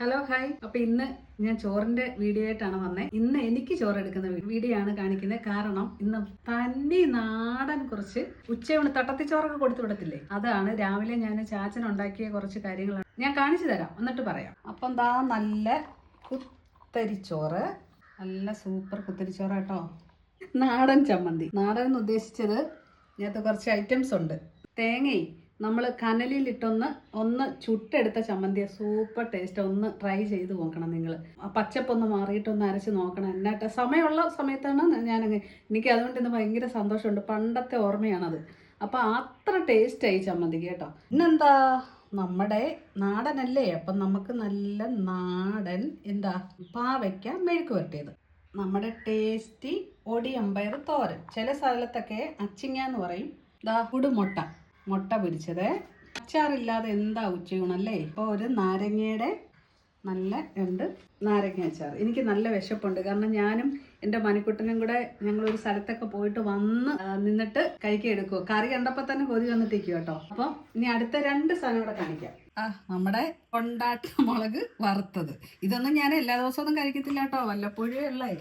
Hello hi അപ്പൊ ഇന്ന് ഞാൻ ചോറിന്റെ വീഡിയോ ആയിട്ടാണ് വന്നത് ഇന്ന് എനിക്ക് ചോറ് എടുക്കുന്ന വീഡിയോ ആണ് കാണിക്കുന്നത്. കാരണം ഇന്ന് തന്നെ നാടൻ കുറച്ച് ഉച്ചയൂണ് തട്ടത്തി ചോറൊക്കെ കൊടുത്തു വിടത്തില്ലേ? അതാണ് രാവിലെ ഞാൻ ചാച്ചൻ ഉണ്ടാക്കിയ കുറച്ച് കാര്യങ്ങളാണ്. ഞാൻ കാണിച്ചു തരാം. എന്നിട്ട് പറയാം. അപ്പം ദാ നല്ല കുത്തരിച്ചോറ് നല്ല സൂപ്പർ കുത്തരിച്ചോറ് കേട്ടോ നാടൻ ചമ്മന്തി. നാടൻ എന്ന് ഉദ്ദേശിച്ചത് ഇതിനകത്ത് കുറച്ച് ഐറ്റംസ് ഉണ്ട്. തേങ്ങയും നമ്മൾ കനലിലിട്ടൊന്ന് ഒന്ന് ചുട്ടെടുത്ത ചമ്മന്തിയ സൂപ്പർ ടേസ്റ്റ്. ഒന്ന് ട്രൈ ചെയ്ത് നോക്കണം നിങ്ങൾ പച്ചപ്പൊന്ന് മാറിയിട്ടൊന്ന് അരച്ച് നോക്കണം. എന്നിട്ട് സമയമുള്ള സമയത്താണ് ഞാനങ്ങ് എനിക്ക് അതുകൊണ്ട് ഇന്ന് ഭയങ്കര സന്തോഷമുണ്ട്. പണ്ടത്തെ ഓർമ്മയാണത്. അപ്പോൾ അത്ര ടേസ്റ്റായി ചമ്മന്തിക്ക് കേട്ടോ. ഇന്നെന്താ നമ്മുടെ നാടനല്ലേ? അപ്പം നമുക്ക് നല്ല നാടൻ എന്താ പാവയ്ക്ക മെഴുക്ക് വരട്ടിയത്. നമ്മുടെ ടേസ്റ്റി ഒടിയമ്പയർ തോരൻ. ചില സ്ഥലത്തൊക്കെ അച്ചിങ്ങ എന്ന് പറയും. ദാ മുട്ട മുട്ട പൊരിച്ചത്. അച്ചാറില്ലാതെ എന്താ ഉച്ചയൂണല്ലേ ഇപ്പോൾ ഒരു നാരങ്ങയുടെ നല്ല രണ്ട് നാരങ്ങ അച്ചാർ. എനിക്ക് നല്ല വിശപ്പുണ്ട്. കാരണം ഞാനും എന്റെ മണിക്കുട്ടനും കൂടെ ഞങ്ങളൊരു സ്ഥലത്തൊക്കെ പോയിട്ട് വന്ന് നിന്നിട്ട് എടുക്കുമോ കറി കണ്ടപ്പോൾ തന്നെ കൊതി വന്നിട്ടേക്കും കേട്ടോ. അപ്പം ഇനി അടുത്ത രണ്ട് സാധനം കൂടെ കാണിക്കാം. ആ നമ്മുടെ കൊണ്ടാട്ട മുളക് വറുത്തത്. ഇതൊന്നും ഞാൻ എല്ലാ ദിവസവും കഴിക്കത്തില്ല കേട്ടോ. വല്ലപ്പോഴേ ഉള്ളേ.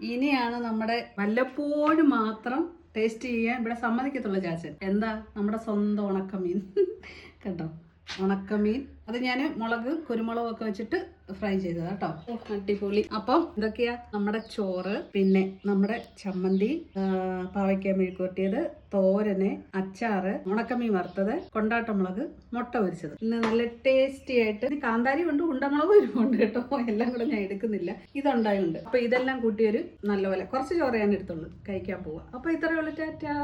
ഇനിയാണ് നമ്മുടെ വല്ലപ്പോഴും മാത്രം ടേസ്റ്റ് ചെയ്യാൻ ഇവിടെ സമ്മതിക്കത്തുള്ള ചാച്ചൻ. എന്താ? നമ്മുടെ സ്വന്തം ഉണക്കമീൻ. കേട്ടോ? ഉണക്കമീൻ. അത് ഞാൻ മുളക് കുരുമുളകും ഒക്കെ വെച്ചിട്ട് ഫ്രൈ ചെയ്തത് കേട്ടോ അടിപൊളി. അപ്പം ഇതൊക്കെയാ നമ്മുടെ ചോറ് പിന്നെ നമ്മുടെ ചമ്മന്തി പാവയ്ക്ക മെഴുക്കൂട്ടിയത് തോരന് അച്ചാറ് ഉണക്കമീൻ വറുത്തത് കൊണ്ടാട്ടമുളക് മുട്ട പൊരിച്ചത്. പിന്നെ നല്ല ടേസ്റ്റി ആയിട്ട് കാന്താരി ഉണ്ട് ഉണ്ടമുളകും ഇരുമുണ്ട് കേട്ടോ എല്ലാം കൂടെ ഞാൻ എടുക്കുന്നില്ല. ഇതുണ്ടായുണ്ട്. അപ്പൊ ഇതെല്ലാം കൂട്ടിയൊരു നല്ലപോലെ കുറച്ച് ചോറ് ഞാൻ എടുത്തുള്ളൂ. കഴിക്കാൻ പോവാ. അപ്പൊ ഇത്രയുള്ള ടാറ്റാ.